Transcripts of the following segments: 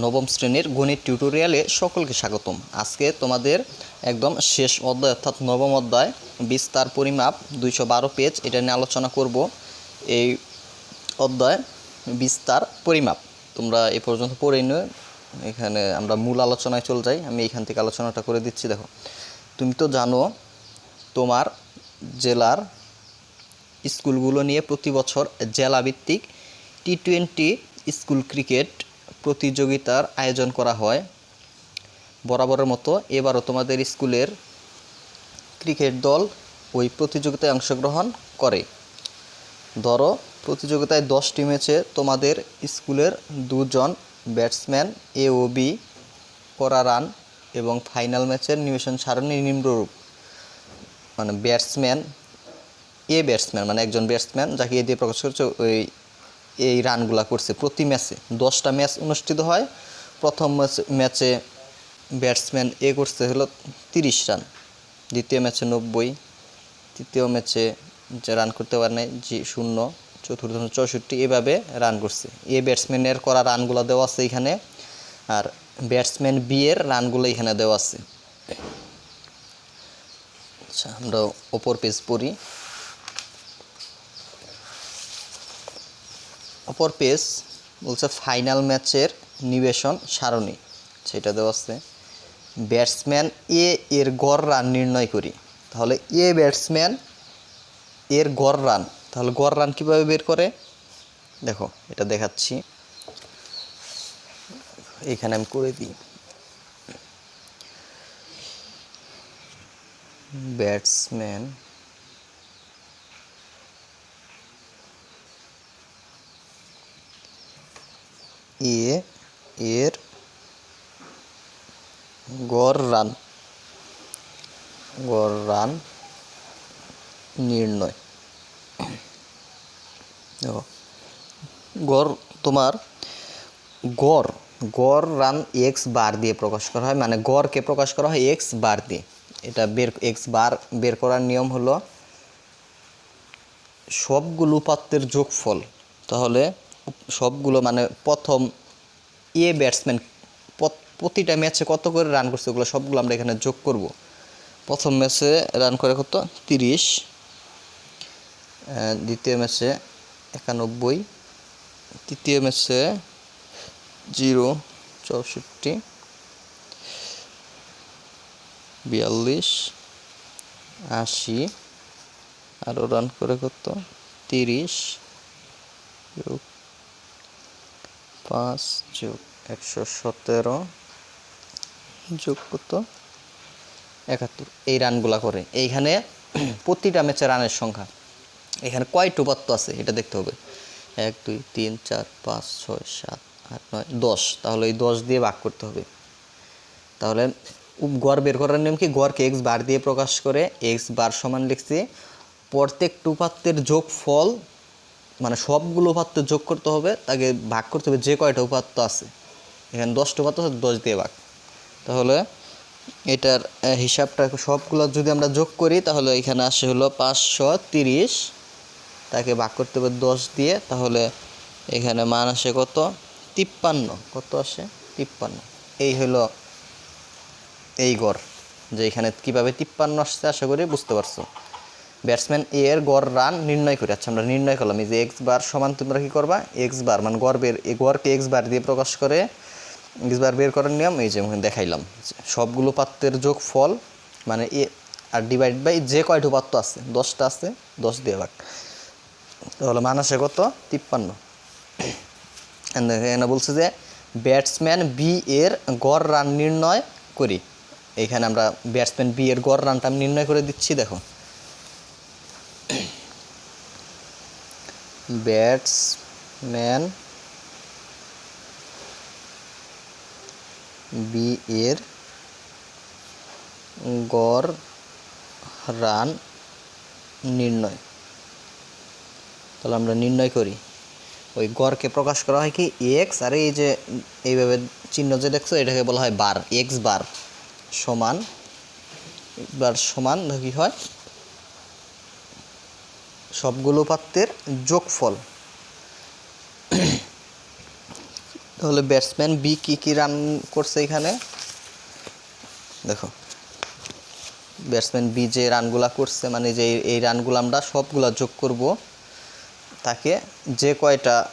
নবম শ্রেণির গণিত টিউটোরিয়ালে সকলকে স্বাগতম। আজকে তোমাদের একদম শেষ অধ্যায় অর্থাৎ নবম অধ্যায়, বিস্তার পরিমাপ, দুইশো বারো পেজ এটা নিয়ে আলোচনা করব। এই অধ্যায় বিস্তার পরিমাপ। তোমরা এ পর্যন্ত পড়ে নিও। এখানে আমরা মূল আলোচনায় চলে যাই। আমি এখান থেকে আলোচনাটা করে দিচ্ছি, দেখো। তুমি তো জানো, তোমার জেলার স্কুলগুলো নিয়ে প্রতি বছর জেলাভিত্তিক টি টোয়েন্টি স্কুল ক্রিকেট প্রতিযোগিতার আয়োজন করা হয়। বরাবরের মতো এবারও তোমাদের স্কুলের ক্রিকেট দল ওই প্রতিযোগিতায় অংশগ্রহণ করে। ধরো, প্রতিযোগিতায় দশটি ম্যাচে তোমাদের স্কুলের দুজন ব্যাটসম্যান এ ও বি করা রান এবং ফাইনাল ম্যাচের নিবেশন সারণী নিম্নরূপ। মানে ব্যাটসম্যান এ ব্যাটসম্যান মানে একজন ব্যাটসম্যান যাকে এ দিয়ে প্রকাশ করছে ওই এই রানগুলা করছে প্রতি ম্যাচে। দশটা ম্যাচ অনুষ্ঠিত হয়। প্রথম ম্যাচ ব্যাটসম্যান এ করছে হলো তিরিশ রান। দ্বিতীয় ম্যাচে নব্বই। তৃতীয় ম্যাচে যে রান করতে পারে নাই, জি, শূন্য। চতুর্থ চৌষট্টি। এভাবে রান করছে। এ ব্যাটসম্যানের করা রানগুলো দেওয়া আছে এখানে। আর ব্যাটসম্যান বি এর রানগুলো এখানে দেওয়া আছে। আচ্ছা আমরা ওপর পেজ পড়ি। অপর পেজ বলছে ফাইনাল ম্যাচের নিবেশন সারণী। সেটা দেওয়া আছে। ব্যাটসম্যান এ এর গড় রান নির্ণয় করি। তাহলে এ ব্যাটসম্যান এর গড় রান। তাহলে গড় রান কীভাবে বের করে? দেখো, এটা দেখাচ্ছি। এখানে আমি করে দিই। ব্যাটসম্যান এ এর গড় রান গড় রান নির্ণয়। দেখো, গড় তোমার গড় গড় রান এক্স বার দিয়ে প্রকাশ করা হয় মানে গড়কে প্রকাশ করা হয়? এক্স বার দিয়ে। এটা বের এক্স বার বের করার নিয়ম হলো সবগুলো উপাত্তের যোগফল। তাহলে সবগুলো মানে প্রথম এ ব্যাটসম্যান প্রতিটা ম্যাচে কত করে রান করছে ওগুলো সবগুলো আমরা এখানে যোগ করব। প্রথম ম্যাচে রান করে কত? তিরিশ। দ্বিতীয় ম্যাচে একানব্বই। তৃতীয় ম্যাচে জিরো, চৌষট্টি। বিয়াল্লিশ, আশি। আরও রান করে কত? তিরিশ। পাঁচ যোগ একশো সতেরো যোগ কত? একাত্তর। এই রানগুলা করে। এইখানে প্রতিটা ম্যাচে রানের সংখ্যা। এখানে কয়টা উপাত্ত আছে? এটা দেখতে হবে। এক, দুই, তিন, চার, পাঁচ, ছয়, সাত, আট, নয়, দশ। তাহলে এই দশ দিয়ে ভাগ করতে হবে। তাহলে গড় বের করার নিয়ম কি? গড়কে এক্স বার দিয়ে প্রকাশ করে এক্স বার সমান লিখছি। প্রত্যেকটা উপাত্তের যোগ ফল সবগুলো উপাত্ত যোগ করতে হবে, তাকে ভাগ করতে হবে যে কয়টা উপাত্ত আছে। এখানে দশটা উপাত্ত আছে, দশ দিয়ে ভাগ। তাহলে এটার হিসাবটা সবগুলো যদি আমরা যোগ করি, তাহলে এখানে আসে হলো পাঁচশো তিরিশ। তাকে ভাগ করতে হবে দশ দিয়ে, তাহলে এখানে মান আসে কত? তিপ্পান্ন। কত আসে? তিপ্পান্ন। এই হলো এই গড়, যে এখানে কীভাবে তিপ্পান্ন আসছে, আশা করি বুঝতে পারছ। ব্যাটসম্যান এ এর গড় রান নির্ণয় করি আচ্ছা আমরা নির্ণয় করলাম এই যে এক্স বার সমান তোমরা কী করবা? এক্স বার মানে গড় বের, এই গড়কে এক্স বার দিয়ে প্রকাশ করে এক্স বার বের করার নিয়ম এই যে দেখাইলাম। সবগুলো পাত্রের যোগ ফল মানে এ আর ডিভাইড বাই যে কয়টা পাত্র আছে, দশটা আছে, দশ দিয়ে ভাগ। তাহলে মান আসে কত? তিপ্পান্ন। এখানে বলছে যে ব্যাটসম্যান বি এর গড় রান নির্ণয় করি। এখানে আমরা ব্যাটসম্যান বি এর গড় রানটা আমি নির্ণয় করে দিচ্ছি, দেখো। ব্যাটসম্যান বি এর গড় রান নির্ণয়। তাহলে আমরা নির্ণয় করি। ওই গড়কে প্রকাশ করা হয় কি এক্স আর এই যে এইভাবে চিহ্ন যে দেখছ, এটাকে বলা হয় বার এক্স বার সমান বার সমান কি হয়? সবগুলো পাত্রের যোগফল। তাহলে ব্যাটসম্যান বি কি কি রান করছে এখানে? দেখো ব্যাটসম্যান বি যে রানগুলা করছে মানে যে এই- রানগুলো আমরা সবগুলা যোগ করব, তাকে যে কয়টা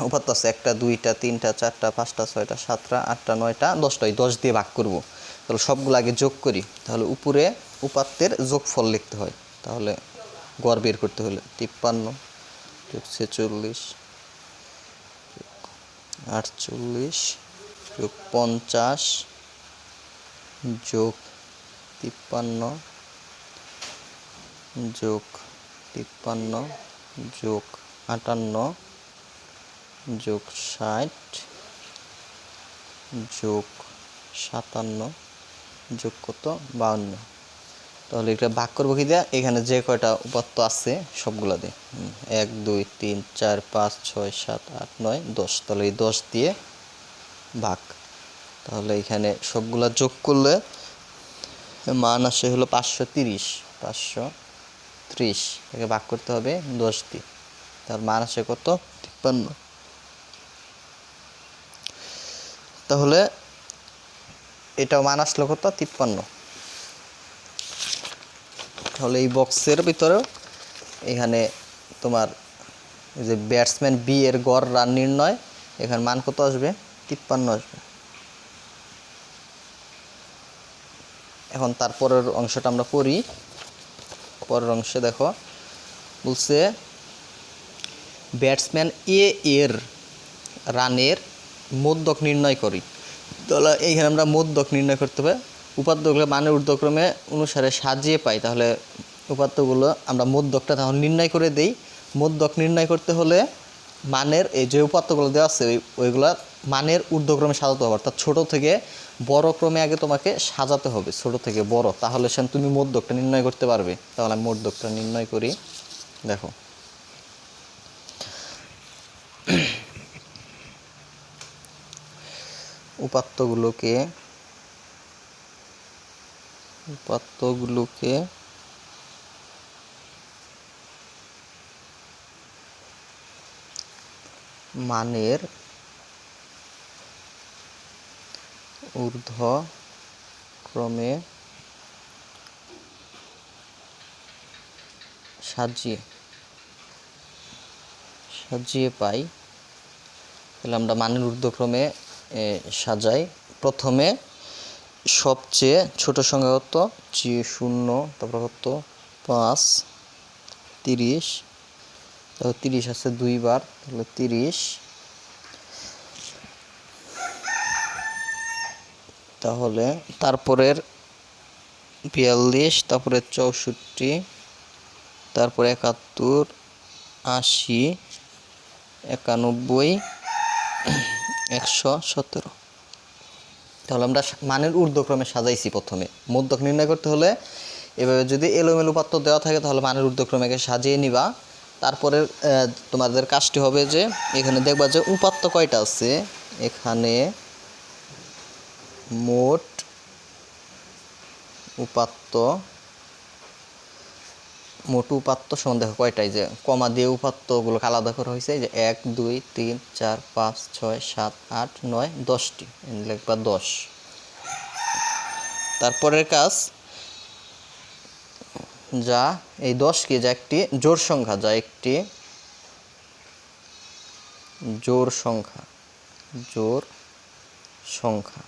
উপাত্ত আছে, একটা, দুইটা, তিনটা, চারটা, পাঁচটা, ছয়টা, সাতটা, আটটা, নয়টা, দশটা, এই দশ দিয়ে ভাগ করব। তাহলে সবগুলো আগে যোগ করি, তাহলে উপরে উপাত্তের যোগফল লিখতে হয়। তাহলে গড় বের করতে হলে তিপ্পান্ন, যোগ ছেচল্লিশ আটচল্লিশ, যোগ পঞ্চাশ, যোগ তিপ্পান্ন যোগ তিপ্পান্ন, যোগ আটান্ন, যোগ ষাট, যোগ সাতান্ন, যোগ কত? বাউন্ন। তাহলে এটা ভাগ করব কি দিয়ে? এখানে যে কয়টা উপাত্ত আছে, সবগুলা দিয়ে। এক, দুই, তিন, চার, পাঁচ, ছয়, সাত, আট, নয়, দশ। তাহলে এই দশ দিয়ে ভাগ। তাহলে এখানে সবগুলা যোগ করলে মান আসে হলো পাঁচশো তিরিশ। পাঁচশো ত্রিশ। এটাকে ভাগ করতে হবে দশ দিয়ে। তার মান আসে কত? তিপ্পান্ন। তাহলে এটা মান আসলো কত? তিপ্পান্ন। তাহলে এই বক্সের ভিতরেও। এখানে তোমার যে ব্যাটসম্যান বি এর গড় রান নির্ণয়, এখানে মান কত আসবে? তিপ্পান্ন আসবে। এখন তারপরের অংশটা আমরা পড়ি পরের অংশে দেখো, বলছে ব্যাটসম্যান এ এর রানের মধ্যক নির্ণয় করি। তাহলে এইখানে আমরা মধ্যক নির্ণয় করতে হবে। উপাত্তগুলো মানের ঊর্ধ্বক্রমে অনুসারে সাজিয়ে পাই। তাহলে উপাত্তগুলো আমরা মধ্যকটা তখন নির্ণয় করে দেই। মধ্যক নির্ণয় করতে হলে মানের এই যে উপাত্তগুলো দেওয়া আছে, ওই ওইগুলা মানের ঊর্ধ্বক্রমে সাজাতে হবে। অর্থাৎ ছোটো থেকে বড় ক্রমে আগে তোমাকে সাজাতে হবে, ছোট থেকে বড়। তাহলে সেন তুমি মধ্যকটা নির্ণয় করতে পারবে। তাহলে আমি মধ্যকটা নির্ণয় করি। দেখো। উপাত্তগুলোকে উপাত্তগুলোকে মানের ঊর্ধ্ব ক্রমে সাজিয়ে সাজিয়ে পাই। তাহলে আমরা মানের ঊর্ধ্বক্রমে সাজাই। প্রথমে সবচেয়ে ছোট সংখ্যা কত? যে শূন্য, তারপর কত? পাঁচ, তিরিশ তারপর তিরিশ আছে দুইবার, তাহলে তিরিশ। তাহলে তারপরের বিয়াল্লিশ, তারপরে চৌষট্টি, তারপরে একাত্তর, আশি, একানব্বই, একশো সতেরো। তাহলে আমরা মানের ঊর্ধ্বক্রমে সাজাইছি প্রথমে। মধ্যক নির্ণয় করতে হলে এভাবে যদি এলোমেলো পাত্র দেওয়া থাকে, তাহলে মানের ঊর্ধ্বক্রমেকে সাজিয়ে নিবা। তারপরে তোমাদের কাজটি হবে যে, এখানে দেখবা যে উপাত্ত কয়টা আছে? এখানে মোট উপাত্ত মোট উপাত্ত সমান দেখো কয়টাই যে কমা দিয়ে উপাত্তগুলো আলাদা করা হয়েছে? যে এক, দুই, তিন, চার, পাঁচ, ছয়, সাত, আট, নয়, দশটি। লিখবা দশ। তারপরের কাজ, যা এই দশকে যা একটি জোর সংখ্যা, যা একটি জোর সংখ্যা জোর সংখ্যা।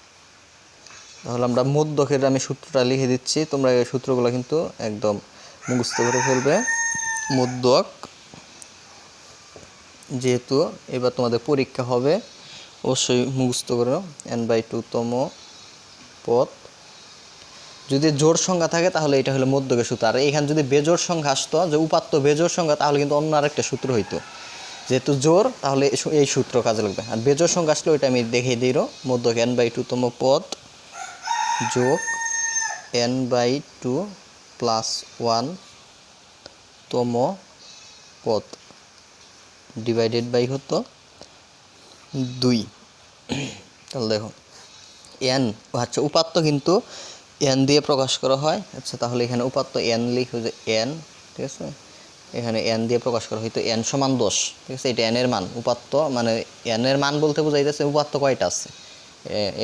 তাহলে আমরা মধ্যকের আমি সূত্রটা লিখে দিচ্ছি। তোমরা এই সূত্রগুলো কিন্তু একদম মুখস্থ করে ফেলবে। মধ্যক যেহেতু এবার তোমাদের পরীক্ষা হবে, অবশ্যই মুখস্থ করো এন বাই টু তম পথ যদি জোর সংখ্যা থাকে, তাহলে এটা হলো মধ্যকের সূত্র। আর এখানে যদি বেজোর সংখ্যা আসতো, যে উপাত্ত বেজোর সংখ্যা, তাহলে কিন্তু অন্য আরেকটা সূত্র হইতো। যেহেতু জোর তাহলে এই সূত্র কাজে লাগবে। আর বেজোর সংখ্যা আসলে ওইটা আমি দেখিয়ে দিই মধ্যক এন বাই টু তম পদ যোগ N by two plus one তম পদ ডিভাইডেড বাই হতো দুই। তাহলে দেখো এন আচ্ছা উপাত্ত কিন্তু এন দিয়ে প্রকাশ করা হয়। আচ্ছা তাহলে এখানে উপাত্ত এন লিখো যে এন ঠিক আছে? এখানে এন দিয়ে প্রকাশ করা হয়তো এন সমান দশ, ঠিক আছে? এটা এনের মান, উপাত্ত মানে এনের মান বলতে বোঝাইতেছে উপাত্ত কয়টা আছে?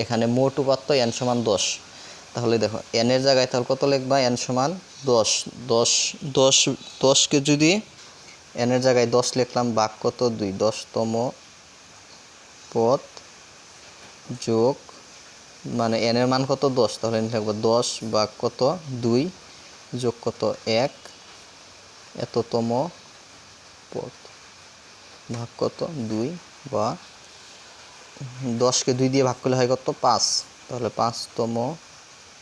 এখানে মোট উপাত্ত এন সমান দশ। তাহলে দেখো এনের জায়গায় তাহলে কত লিখবা? এন সমান দশ। দশ দশ, দশকে যদি এনের জায়গায় দশ লিখলাম, বাক কত? দুই। দশতম পথ যোগ মানে এনের মান কত? দশ। তাহলে লিখব দশ, বাক কত? দুই। যোগ কত? এক। এততম পথ ভাগ কত? দুই বা দশকে দুই দিয়ে ভাগ করলে হয় কত? পাঁচ। তাহলে পাঁচতম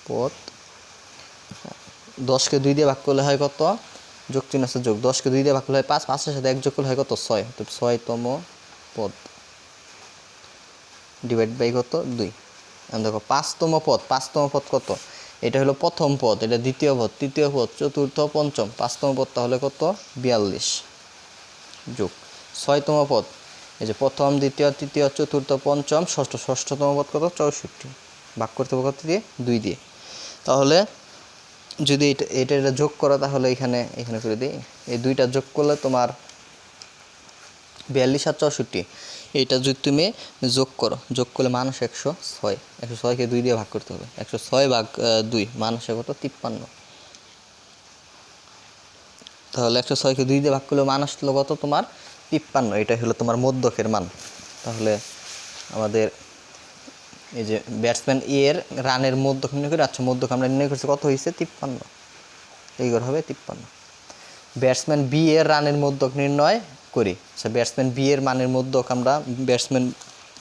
পদ। দশকে দুই দিয়ে ভাগ করলে হয় কত? যোগ চিহ্ন আছে যোগ। দশকে দুই দিয়ে ভাগ করলে হয় পাঁচ, পাঁচের সাথে এক যোগ করলে হয় কত? ছয়। তো ছয়তম পদ। ডিভাইড বাই কত? দুই। দেখো, পাঁচতম পদ। পাঁচতম পদ কত? এটা হলো প্রথম পদ, এটা দ্বিতীয় পদ, তৃতীয় পদ, চতুর্থ, পঞ্চম। পাঁচতম পদ তাহলে কত? বিয়াল্লিশ যোগ। ছয়তম পদ, এই যে প্রথম, দ্বিতীয়, তৃতীয়, চতুর্থ, পঞ্চম, ষষ্ঠ, ষষ্ঠতম পদ কত? চৌষট্টি। ভাগ করতে হবে কত দিয়ে? দুই দিয়ে। তাহলে যদি এটা এটা এটা যোগ করো, তাহলে এখানে এখানে করে দিই। এই দুইটা যোগ করলে তোমার বিয়াল্লিশ আর চৌষট্টি। এইটা যদি তুমি যোগ করো, যোগ করলে মানুষ একশো ছয়। একশো ছয়কে দুই দিয়ে ভাগ করতে হবে। একশো ছয় ভাগ দুই মানুষের কত? তিপ্পান্ন। তাহলে একশো ছয়কে দুই দিয়ে ভাগ করলে মানুষ কত? তোমার তিপ্পান্ন। এটা হলো তোমার মধ্যকের মান। তাহলে আমাদের এই যে ব্যাটসম্যান এর রানের মধ্যক নির্ণয় করে আচ্ছা মধ্যক আমরা নির্ণয় করছি কত হয়েছে? তিপ্পান্ন। এইগুলো হবে তিপ্পান্ন। ব্যাটসম্যান বি এর রানের মধ্যক নির্ণয় করি। আচ্ছা ব্যাটসম্যান বি এর মানের মধ্যক আমরা ব্যাটসম্যান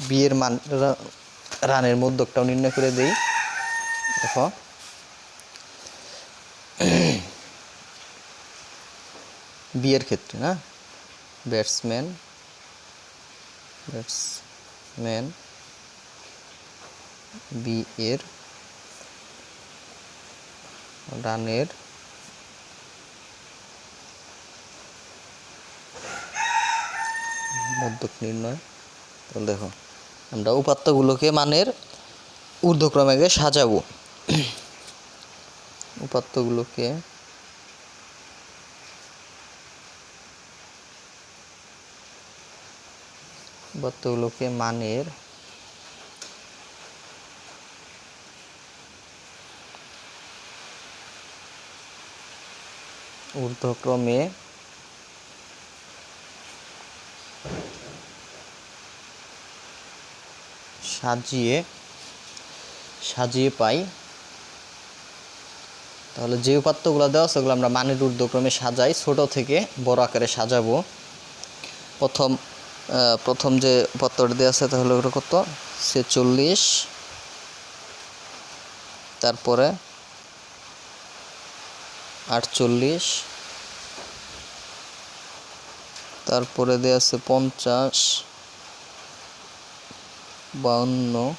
বি এর মান, রানের মধ্যকটাও নির্ণয় করে দেই। দেখো। বি এর ক্ষেত্রে, না? ব্যাটসম্যান ব্যাটসম্যান বি এর রানের মধ্যক নির্ণয়। তাহলে দেখো, আমরা উপাত্তগুলোকে মানের ঊর্ধ্বক্রমে সাজাবো। উপাত্তগুলোকে উপাত্তগুলোকে মানের ঊর্ধ্বক্রমে সাজিয়ে সাজিয়ে পাই। তাহলে যে উপাত্তগুলো দেওয়া সেগুলো আমরা মানের ঊর্ধ্বক্রমে সাজাই। ছোট থেকে বড় আকারে সাজাবো। প্রথম প্রথম যে উপাত্তটা দেওয়া আছে, তাহলে কত? ছেচল্লিশ। তারপরে আটচল্লিশ। তারপরে দেওয়া আছে পঞ্চাশ। বাউন্ন।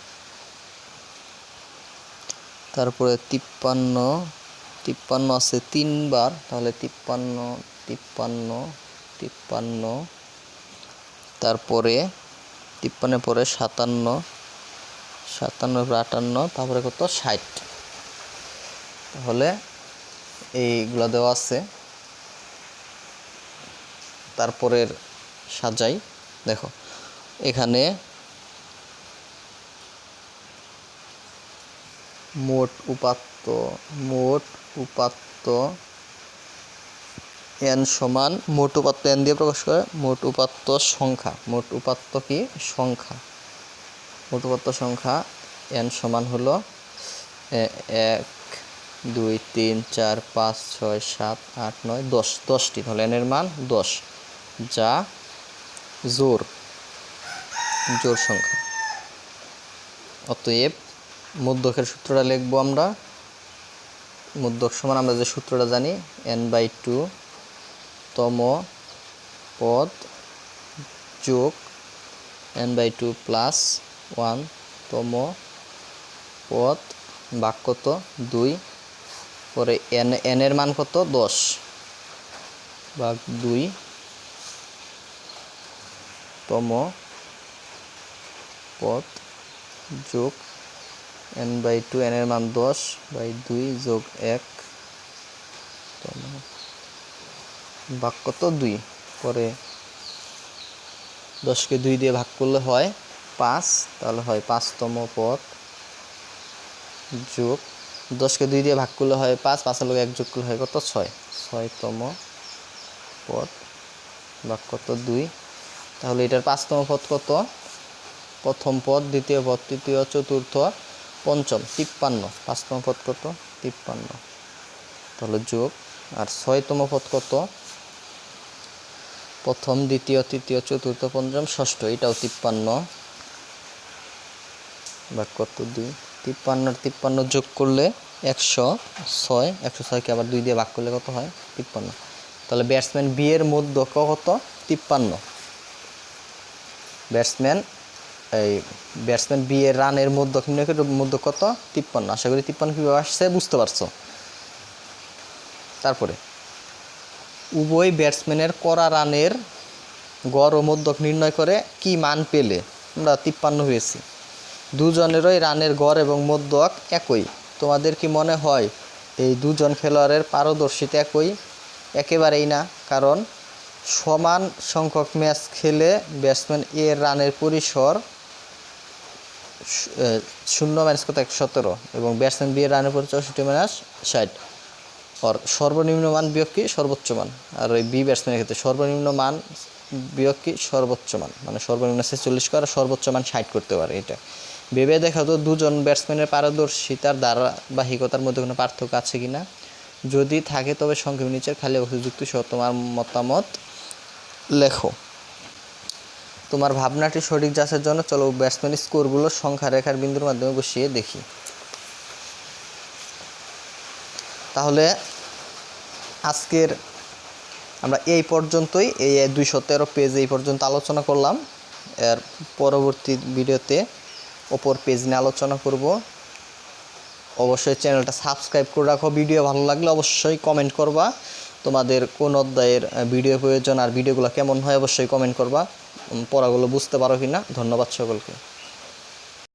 তারপরে তিপ্পান্ন। তিপ্পান্ন আছে তিনবার, তাহলে তিপ্পান্ন তিপ্পান্ন তিপ্পান্ন। তারপরে তিপ্পান্নের পরে সাতান্ন। সাতান্ন আটান্ন, তারপরে কত? ষাট। তাহলে এইগুলো দেওয়া আছে। তারপরের সাজাই, দেখো, এখানে মোট উপাত্ত মোট উপাত্ত এন সমান, মোট উপাত্ত এন দিয়ে প্রকাশ করে, মোট উপাত্ত সংখ্যা, মোট উপাত্ত কি? সংখ্যা। মোট উপাত্ত সংখ্যা এন সমান হলো এক দুই, তিন, চার, পাঁচ, ছয়, সাত, আট, নয়, দশ। দশটি তাহলে এনের মান দশ। যা, জোর। জোর সংখ্যা। অতএব মধ্যকের সূত্রটা লিখব আমরা। মধ্যক সমান আমরা যে সূত্রটা জানি এন বাই টু তম পদ যোগ N by two plus one তম পদ বাক্যত দুই। পরে এন এন এর মান কত? দশ ভাগ দুই তম পদ যোগ এন বাই টু, এন এর মান দশ বাই দুই যোগ এক তম ভাগ কত? দুই। পরে দশকে দুই দিয়ে ভাগ করলে হয় পাঁচ, তাহলে হয় পাঁচতম পদ যোগ দশকে দুই দিয়ে ভাগ করলে হয় পাঁচ, পাঁচের লোক এক যোগ করলে হয় কত? ছয়। ছয়তম পদ ভাগ কত? দুই। তাহলে এটার পাঁচতম পদ কত? প্রথম পদ, দ্বিতীয় পদ, তৃতীয়, চতুর্থ, পঞ্চম, তিপ্পান্ন। পাঁচতম পদ কত? তিপ্পান্ন। তাহলে যোগ। আর ছয়তম পদ কত? প্রথম, দ্বিতীয়, তৃতীয়, চতুর্থ, পঞ্চম, ষষ্ঠ। এটাও তিপ্পান্ন। ভাগ কত? দুই। তিপ্পান্ন তিপ্পান্ন যোগ করলে একশো ছয়, একশো ছয়কে আবার দুই দিয়ে ভাগ করলে কত হয়? তিপ্পান্ন। তাহলে ব্যাটসম্যান বি এর মধ্য কত? তিপ্পান্ন। ব্যাটসম্যান এই ব্যাটসম্যান বি এর রানের মধ্য নির্ণয় করে মধ্য কত? তিপ্পান্ন। আশা করি তিপ্পান্ন কীভাবে আসছে? বুঝতে পারছ? তারপরে, উভয় ব্যাটসম্যানের করা রানের গড় ও মধ্যক নির্ণয় করে কি মান পেলে? আমরা তিপ্পান্ন হয়েছি। দুজনেরই রানের গড় এবং মধ্যক একই। তোমাদের কি মনে হয়, এই দুজন খেলোয়াড়ের পারদর্শিতা একই? একেবারেই না, কারণ সমান সংখ্যক ম্যাচ খেলে ব্যাটসম্যান এর রানের পরিসর শূন্য মাইনাস কত? এক সতেরো। এবং ব্যাটসম্যান বি এর রানের পরিসর চৌষট্টি মাইনাস ষাট। আর সর্বনিম্ন মান বিয়োগ কি? সর্বোচ্চ মান। আর ওই বি ব্যাটসম্যানের ক্ষেত্রে সর্বনিম্ন মান বিয়োগ কি? সর্বোচ্চ মান। মানে সর্বনিম্ন ছেচল্লিশ করে, সর্বোচ্চ মান ষাট করতে পারে এটা। ভেবে দেখা তো দুজন ব্যাটসম্যানের পারদর্শিতার ধারাবাহিকতার মধ্যে কোনো পার্থক্য আছে কি না? যদি থাকে তবে সংক্ষেপ নিচের খালি অবস্থা যুক্তি সহ তোমার মতামত লেখো। তোমার ভাবনাটি সঠিক যাচার জন্য চলো ব্যাটসম্যান স্কোরগুলো সংখ্যা রেখার বিন্দুর মাধ্যমে বসিয়ে দেখি। তাহলে আজকের আমরা এই পর্যন্তই, এই দুইশো তেরো পেজ এই পর্যন্ত আলোচনা করলাম। এর পরবর্তী ভিডিওতে ওপর পেজ নিয়ে আলোচনা করব। অবশ্যই চ্যানেলটা সাবস্ক্রাইব করে রাখো। ভিডিও ভালো লাগলে অবশ্যই কমেন্ট করবা। তোমাদের কোন অধ্যায়ের ভিডিও প্রয়োজন আর ভিডিওগুলো কেমন হয় অবশ্যই কমেন্ট করবা। পড়াগুলো বুঝতে পারো কি না ধন্যবাদ সকলকে।